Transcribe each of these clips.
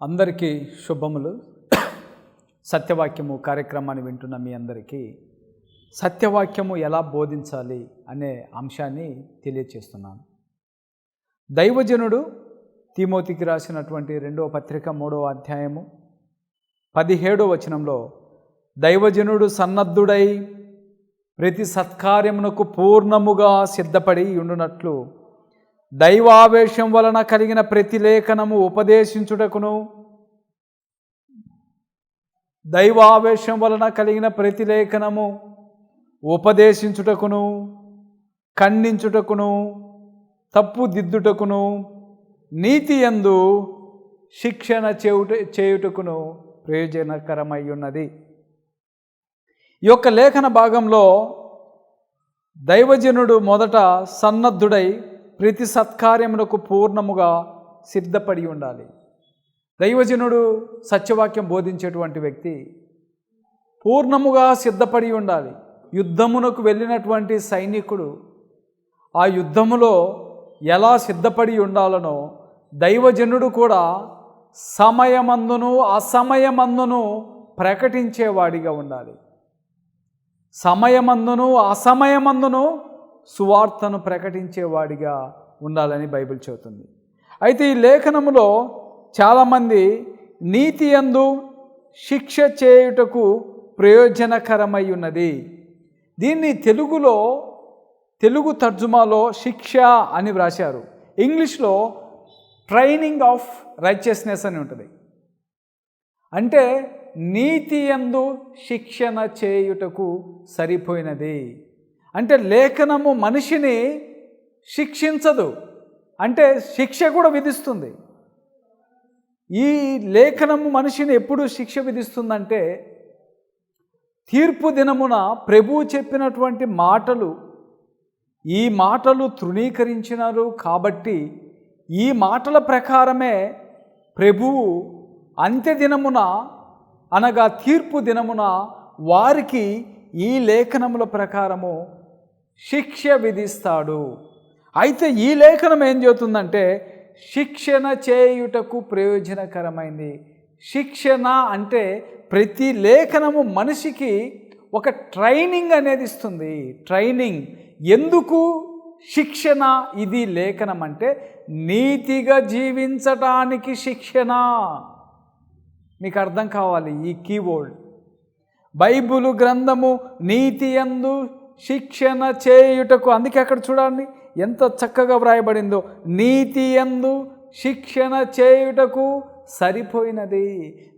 అందరికీ శుభములు. సత్యవాక్యము కార్యక్రమాన్ని వింటున్న మీ అందరికీ సత్యవాక్యము ఎలా బోధించాలి అనే అంశాన్ని తెలియచేస్తున్నాను. దైవజనుడు తిమోతికి రాసినటువంటి రెండవ పత్రిక మూడవ అధ్యాయము పదిహేడో వచనంలో దైవజనుడు సన్నద్ధుడై ప్రతి సత్కార్యమునకు పూర్ణముగా సిద్ధపడి ఉండునట్లు దైవావేశం వలన కలిగిన ప్రతి లేఖనము ఉపదేశించుటకును. దైవావేశం వలన కలిగిన ప్రతి లేఖనము ఉపదేశించుటకును ఖండించుటకును తప్పు దిద్దుటకును నీతి యందు శిక్షణ చేయుట చేయుటకును ప్రయోజనకరమై ఉన్నది ఈ యొక్క లేఖన భాగంలో దైవజనుడు మొదట సన్నద్ధుడై ప్రతి సత్కార్యమునకు పూర్ణముగా సిద్ధపడి ఉండాలి. దైవజనుడు సత్యవాక్యం బోధించేటువంటి వ్యక్తి పూర్ణముగా సిద్ధపడి ఉండాలి. యుద్ధమునకు వెళ్ళినటువంటి సైనికుడు ఆ యుద్ధములో ఎలా సిద్ధపడి ఉండాలనో దైవజనుడు కూడా సమయమందును అసమయమందును ప్రకటించేవాడిగా ఉండాలి. సమయమందును అసమయమందును సువార్తను ప్రకటించేవాడిగా ఉండాలని బైబిల్ చెబుతుంది. అయితే ఈ లేఖనములో చాలామంది నీతి యందు శిక్ష చేయుటకు ప్రయోజనకరమై ఉన్నది. దీన్ని తెలుగులో తెలుగు తర్జుమాలో శిక్ష అని వ్రాశారు. ఇంగ్లీష్లో ట్రైనింగ్ ఆఫ్ రైచియస్నెస్ అని ఉంటుంది. అంటే నీతి యందు శిక్షణ చేయుటకు సరిపోయినది. అంటే లేఖనము మనిషిని శిక్షించదు. అంటే శిక్ష కూడా విధిస్తుంది. ఈ లేఖనము మనిషిని ఎప్పుడు శిక్ష విధిస్తుందంటే తీర్పు దినమున ప్రభువు చెప్పినటువంటి మాటలు ఈ మాటలు తృణీకరించినారు కాబట్టి ఈ మాటల ప్రకారమే ప్రభువు అంత్యదినమున అనగా తీర్పు దినమున వారికి ఈ లేఖనముల ప్రకారము శిక్ష విధిస్తాడు. అయితే ఈ లేఖనం ఏం చెబుతుందంటే శిక్షణ చేయుటకు ప్రయోజనకరమైంది. శిక్షణ అంటే ప్రతి లేఖనము మనిషికి ఒక ట్రైనింగ్ అనేది ఇస్తుంది. ట్రైనింగ్ ఎందుకు? శిక్షణ ఇది లేఖనం అంటే నీతిగా జీవించటానికి శిక్షణ. మీకు అర్థం కావాలి ఈ కీబోర్డ్ బైబులు గ్రంథము నీతి యందు శిక్షణ చేయుటకు. అందుకే అక్కడ చూడండి ఎంత చక్కగా వ్రాయబడిందో. నీతి ఎందు శిక్షణ చేయుటకు సరిపోయినది.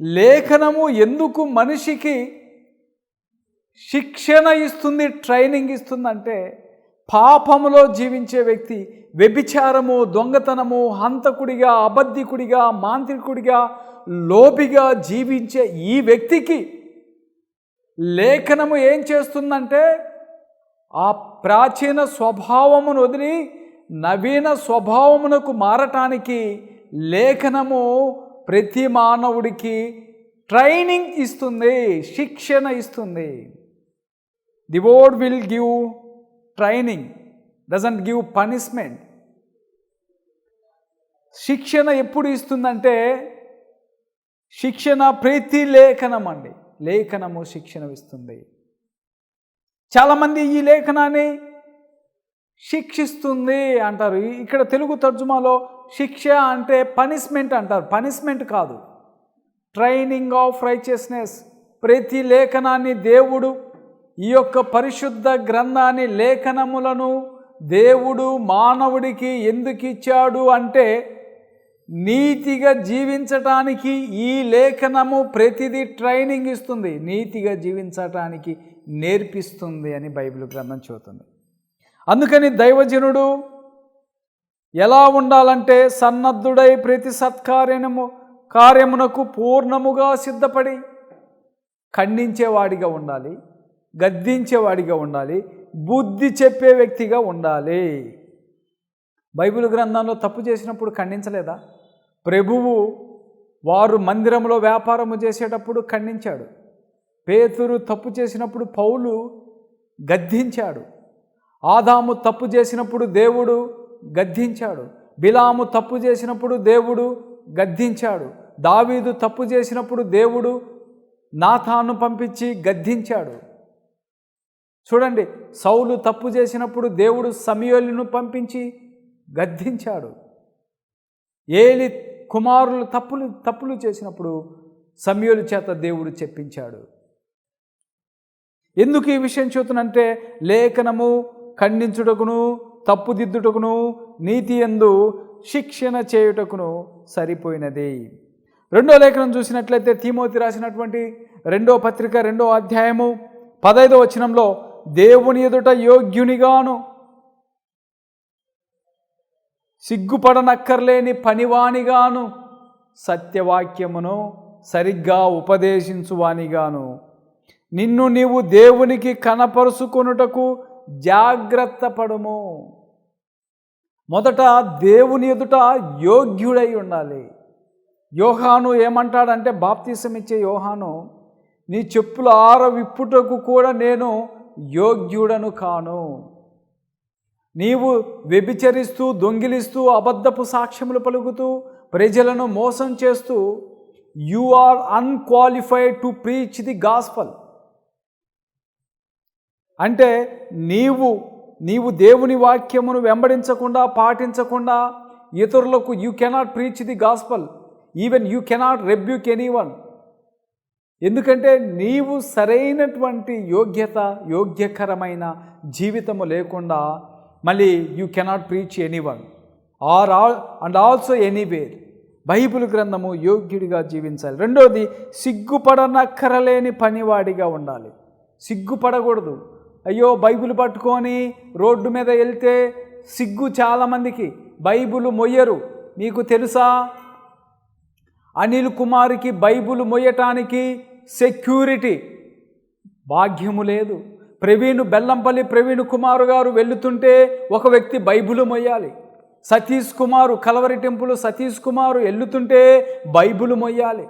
లేఖనము ఎందుకు మనిషికి శిక్షణ ఇస్తుంది ట్రైనింగ్ ఇస్తుందంటే పాపములో జీవించే వ్యక్తి వ్యభిచారము దొంగతనము హంతకుడిగా అబద్ధికుడిగా మాంత్రికుడిగా లోబిగా జీవించే ఈ వ్యక్తికి లేఖనము ఏం చేస్తుందంటే ఆ ప్రాచీన స్వభావమును వదిలి నవీన స్వభావమునకు మారటానికి లేఖనము ప్రతి మానవుడికి ట్రైనింగ్ ఇస్తుంది శిక్షణ ఇస్తుంది. The word will give training doesn't give punishment. శిక్షణ ఎప్పుడు ఇస్తుందంటే శిక్షణ ప్రతి లేఖనం అండి లేఖనము శిక్షణ ఇస్తుంది. చాలామంది ఈ లేఖనాన్ని శిక్షిస్తుంది అంటారు. ఇక్కడ తెలుగు తర్జుమాలో శిక్ష అంటే పనిష్మెంట్ అంటారు. పనిష్మెంట్ కాదు. Training of righteousness. ప్రతి లేఖనాన్ని దేవుడు ఈ యొక్క పరిశుద్ధ గ్రంథాన్ని లేఖనములను దేవుడు మానవుడికి ఎందుకు ఇచ్చాడు అంటే నీతిగా జీవించటానికి ఈ లేఖనము ప్రతిదీ ట్రైనింగ్ ఇస్తుంది. నీతిగా జీవించటానికి నేర్పిస్తుంది అని బైబిల్ గ్రంథం చెబుతుంది. అందుకని దైవజనుడు ఎలా ఉండాలంటే సన్నద్ధుడై ప్రతి సత్కార్యము కార్యమునకు పూర్ణముగా సిద్ధపడి ఖండించేవాడిగా ఉండాలి గద్దించేవాడిగా ఉండాలి బుద్ధి చెప్పే వ్యక్తిగా ఉండాలి. బైబిల్ గ్రంథంలో తప్పు చేసినప్పుడు ఖండించలేదా? ప్రభువు వారు మందిరంలో వ్యాపారము చేసేటప్పుడు ఖండించాడు. పేతురు తప్పు చేసినప్పుడు పౌలు గద్దించాడు. ఆదాము తప్పు చేసినప్పుడు దేవుడు గద్దించాడు. బిలాము తప్పు చేసినప్పుడు దేవుడు గద్దించాడు. దావీదు తప్పు చేసినప్పుడు దేవుడు నాథాను పంపించి గద్దించాడు. చూడండి సౌలు తప్పు చేసినప్పుడు దేవుడు సమయోలును పంపించి గద్దించాడు. ఏలి కుమారులు తప్పులు తప్పులు చేసినప్పుడు సమయోలు చేత దేవుడు చెప్పించాడు. ఎందుకు ఈ విషయం చెబుతున్నంటే లేఖనము ఖండించుటకును తప్పుదిద్దుటకును నీతి ఎందు శిక్షణ చేయుటకును సరిపోయినది. రెండో లేఖనం చూసినట్లయితే తీమోతి రాసినటువంటి రెండో పత్రిక రెండో అధ్యాయము పదైదో వచనంలో దేవుని ఎదుట యోగ్యునిగాను సిగ్గుపడనక్కర్లేని పనివానిగాను సత్యవాక్యమును సరిగ్గా ఉపదేశించువానిగాను నిన్ను నీవు దేవునికి కనపరుచుకొనుటకు జాగ్రత్త పడుము మొదట దేవుని ఎదుట యోగ్యుడై ఉండాలి. యోహాను ఏమంటాడంటే బాప్తీసం ఇచ్చే యోహాను నీ చెప్పుల ఆర విప్పుటకు కూడా నేను యోగ్యుడను కాను. నీవు వ్యభిచరిస్తూ దొంగిలిస్తూ అబద్ధపు సాక్ష్యములు పలుకుతూ ప్రజలను మోసం చేస్తూ you are unqualified to preach the gospel అంటే నీవు నీవు దేవుని వాక్యమును వెంబడించకుండా పాటించకుండా ఇతరులకు you cannot preach the gospel even you cannot rebuke anyone ఎందుకంటే నీవు సరైనటువంటి యోగ్యత యోగ్యకరమైన జీవితము లేకుండా మళ్ళీ you cannot preach anyone or all and also anywhere Bible గ్రంథము యోగ్యుడిగా జీవించాలి. రెండోది సిగ్గుపడనక్కరలేని పనివాడిగా ఉండాలి. సిగ్గుపడకూడదు. అయ్యో బైబిల్ పట్టుకొని రోడ్డు మీద వెళ్తే సిగ్గు చాలామందికి. బైబిల్ మొయ్యరు. మీకు తెలుసా? అనిల్ కుమార్కి బైబిల్ మొయ్యటానికి సెక్యూరిటీ భాగ్యము లేదు. ప్రవీణ్ బెల్లంపల్లి ప్రవీణ్ కుమార్ గారు వెళుతుంటే ఒక వ్యక్తి బైబిల్ మొయ్యాలి. సతీష్ కుమారు కలవరి టెంపుల్ సతీష్ కుమారు వెళ్తుంటే బైబిల్ మొయ్యాలి.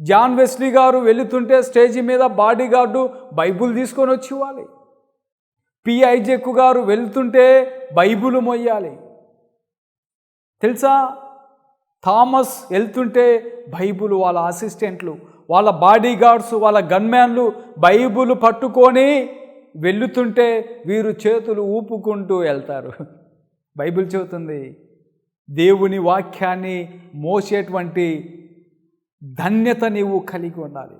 జాన్ వెస్లీ గారు వెళుతుంటే స్టేజి మీద బాడీగార్డు బైబుల్ బైబిల్ తీసుకొని వచ్చి ఇవ్వాలి. పిఐజెక్ గారు వెళ్తుంటే బైబులు మొయ్యాలి. తెలుసా? థామస్ వెళ్తుంటే బైబులు వాళ్ళ అసిస్టెంట్లు వాళ్ళ బాడీ గార్డ్స్ వాళ్ళ గన్మ్యాన్లు బైబులు పట్టుకొని వెళుతుంటే వీరు చేతులు ఊపుకుంటూ వెళ్తారు. బైబిల్ చెబుతుంది దేవుని వాక్యాన్ని మోసేటువంటి ధన్యత నీవు కలిగి ఉండాలి.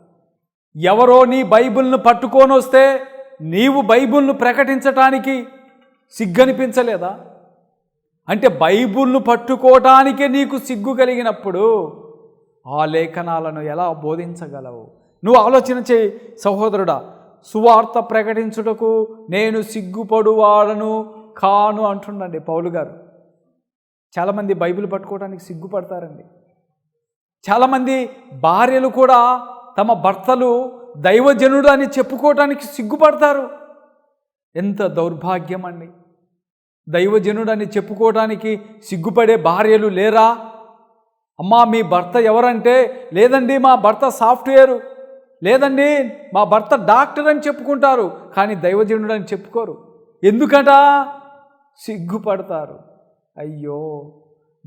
ఎవరో నీ బైబిల్ను పట్టుకొని వస్తే నీవు బైబిల్ను ప్రకటించటానికి సిగ్గనిపించలేదా? అంటే బైబుల్ను పట్టుకోవటానికే నీకు సిగ్గు కలిగినప్పుడు ఆ లేఖనాలను ఎలా బోధించగలవు? నువ్వు ఆలోచన చేయి సహోదరుడా. సువార్త ప్రకటించుటకు నేను సిగ్గుపడువాడను కాను అంటుండండి పౌలు గారు. చాలామంది బైబిల్ పట్టుకోవడానికి సిగ్గుపడతారండి. చాలామంది భార్యలు కూడా తమ భర్తలు దైవజనుడు అని చెప్పుకోవటానికి సిగ్గుపడతారు? ఎంత దౌర్భాగ్యం అండి. దైవజనుడని చెప్పుకోవటానికి సిగ్గుపడే భార్యలు లేరా? అమ్మా మీ భర్త ఎవరంటే? లేదండి మా భర్త సాఫ్ట్వేరు. లేదండి మా భర్త డాక్టర్ అని చెప్పుకుంటారు కానీ దైవజనుడు అని చెప్పుకోరు. ఎందుకట? సిగ్గుపడతారు. అయ్యో!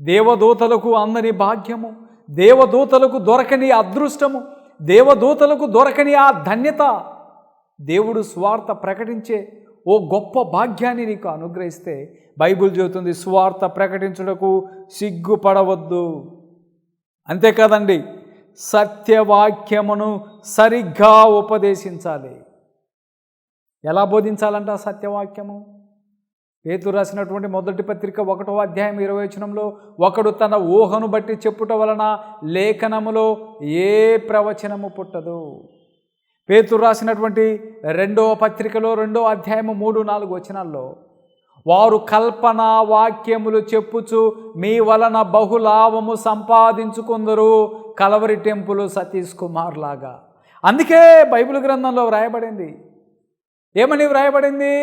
దేవదూతలకు అందని భాగ్యము దేవదూతలకు దొరకని అదృష్టము. దేవదూతలకు దొరకని ఆ ధన్యత దేవుడు స్వార్థ ప్రకటించే ఓ గొప్ప భాగ్యాన్ని నీకు అనుగ్రహిస్తే బైబిల్ చెబుతుంది స్వార్థ ప్రకటించుటకు సిగ్గుపడవద్దు. అంతేకాదండి సత్యవాక్యమును సరిగ్గా ఉపదేశించాలి. ఎలా బోధించాలంట ఆ సత్యవాక్యము? పేతు రాసినటువంటి మొదటి పత్రిక ఒకటో అధ్యాయం ఇరవై వచనంలో ఒకడు తన ఊహను బట్టి చెప్పుట వలన లేఖనములో ఏ ప్రవచనము పుట్టదు? పేతు రాసినటువంటి రెండవ పత్రికలో రెండో అధ్యాయము మూడు నాలుగు వచనాల్లో వారు కల్పన వాక్యములు చెప్పుచు మీ వలన బహులాభము సంపాదించుకుందరు కలవరి టెంపుల్ సతీష్ కుమార్ లాగా అందుకే బైబిల్ గ్రంథంలో వ్రాయబడింది. ఏమని వ్రాయబడింది?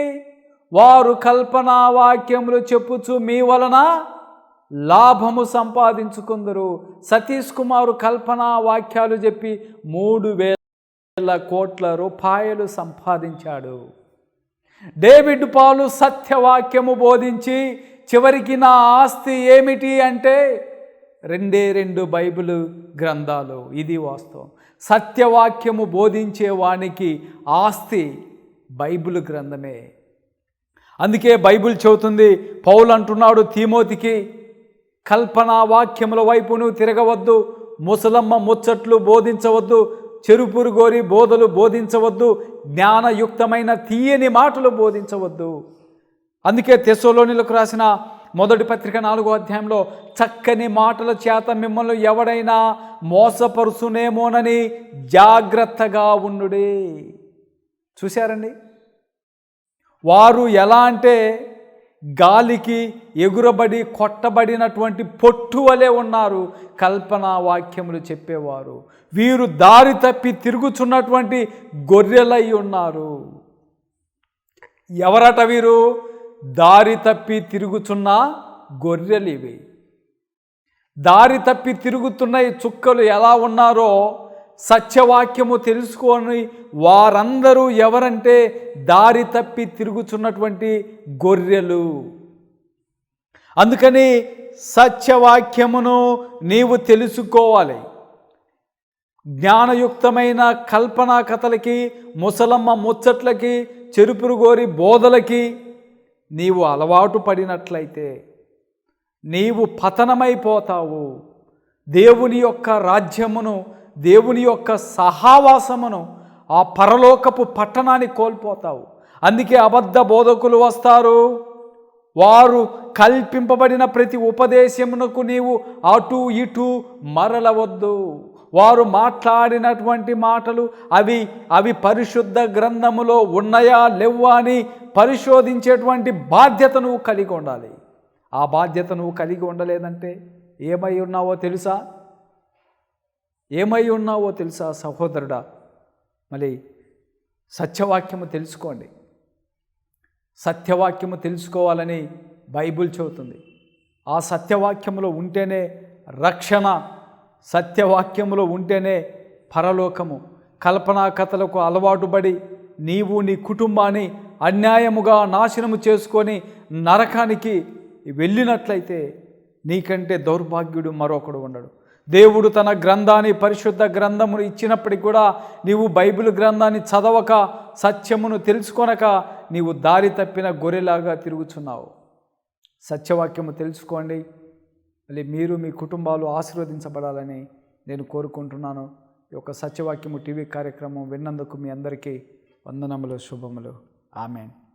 వారు కల్పనా వాక్యములు చెప్పుచు మీ వలన లాభము సంపాదించుకుందరు. సతీష్ కుమారు కల్పనా వాక్యాలు చెప్పి మూడు వేల కోట్ల రూపాయలు సంపాదించాడు. డేవిడ్ పాలు సత్యవాక్యము బోధించి చివరికి నా ఆస్తి ఏమిటి అంటే రెండే రెండు బైబిల్ గ్రంథాలు. ఇది వాస్తవం. సత్యవాక్యము బోధించే వానికి ఆస్తి బైబిల్ గ్రంథమే. అందుకే బైబిల్ చెబుతుంది పౌలు అంటున్నాడు తీమోతికి కల్పనా వాక్యముల వైపు నువ్వు తిరగవద్దు ముసలమ్మ ముచ్చట్లు బోధించవద్దు చెరుపురు గోరి బోధలు బోధించవద్దు జ్ఞానయుక్తమైన తీయని మాటలు బోధించవద్దు. అందుకే తెసోలోనిలకు రాసిన మొదటి పత్రిక నాలుగో అధ్యాయంలో చక్కని మాటల చేత మిమ్మల్ని ఎవడైనా మోసపరుచునేమోనని జాగ్రత్తగా ఉండుడే. చూశారండి? వారు ఎలా అంటే గాలికి ఎగురబడి కొట్టబడినటువంటి పొట్టు వలె ఉన్నారు కల్పనా వాక్యములు చెప్పేవారు. వీరు దారి తప్పి తిరుగుచున్నటువంటి గొర్రెలై ఉన్నారు. ఎవరట వీరు? దారి తప్పి తిరుగుచున్న గొర్రెలు ఇవి దారి తప్పి తిరుగుతున్న ఈ చుక్కలు ఎలా ఉన్నారో సత్యవాక్యము తెలుసుకొని వారందరూ ఎవరంటే దారి తప్పి తిరుగుచున్నటువంటి గొర్రెలు. అందుకని సత్యవాక్యమును నీవు తెలుసుకోవాలి. జ్ఞానయుక్తమైన కల్పనా కథలకి ముసలమ్మ ముచ్చట్లకి చెరుపురుగోరి బోధలకి నీవు అలవాటు పడినట్లయితే నీవు పతనమైపోతావు. దేవుని యొక్క రాజ్యమును దేవుని యొక్క సహావాసమును ఆ పరలోకపు పట్టణాన్ని కోల్పోతావు. అందుకే అబద్ధ బోధకులు వస్తారు. వారు కల్పింపబడిన ప్రతి ఉపదేశమునకు నీవు అటు ఇటు మరలవద్దు. వారు మాట్లాడినటువంటి మాటలు అవి అవి పరిశుద్ధ గ్రంథములో ఉన్నాయా లేవా అని పరిశోధించేటువంటి బాధ్యత నువ్వు కలిగి ఉండాలి. ఆ బాధ్యత నువ్వు కలిగి ఉండలేదంటే ఏమై ఉన్నావో తెలుసా? ఏమై ఉన్నావో తెలుసా సహోదరుడా? మళ్ళీ సత్యవాక్యము తెలుసుకోండి. సత్యవాక్యము తెలుసుకోవాలని బైబిల్ చెబుతుంది. ఆ సత్యవాక్యములో ఉంటేనే రక్షణ సత్యవాక్యములో ఉంటేనే పరలోకము. కల్పనా కథలకు అలవాటుపడి నీవు నీ కుటుంబాన్ని అన్యాయముగా నాశనము చేసుకొని నరకానికి వెళ్ళినట్లయితే నీకంటే దౌర్భాగ్యుడు మరొకడు ఉండడు. దేవుడు తన గ్రంథాన్ని పరిశుద్ధ గ్రంథమును ఇచ్చినప్పటికి కూడా నీవు బైబిల్ గ్రంథాన్ని చదవక సత్యమును తెలుసుకొనక నీవు దారి తప్పిన గొర్రెలాగా తిరుగుచున్నావు. సత్యవాక్యము తెలుసుకోండి. మళ్ళీ మీరు మీ కుటుంబాలు ఆశీర్వదించబడాలని నేను కోరుకుంటున్నాను. ఈ యొక్క సత్యవాక్యము టీవీ కార్యక్రమం విన్నందుకు మీ అందరికీ వందనములు శుభములు. ఆమెన్.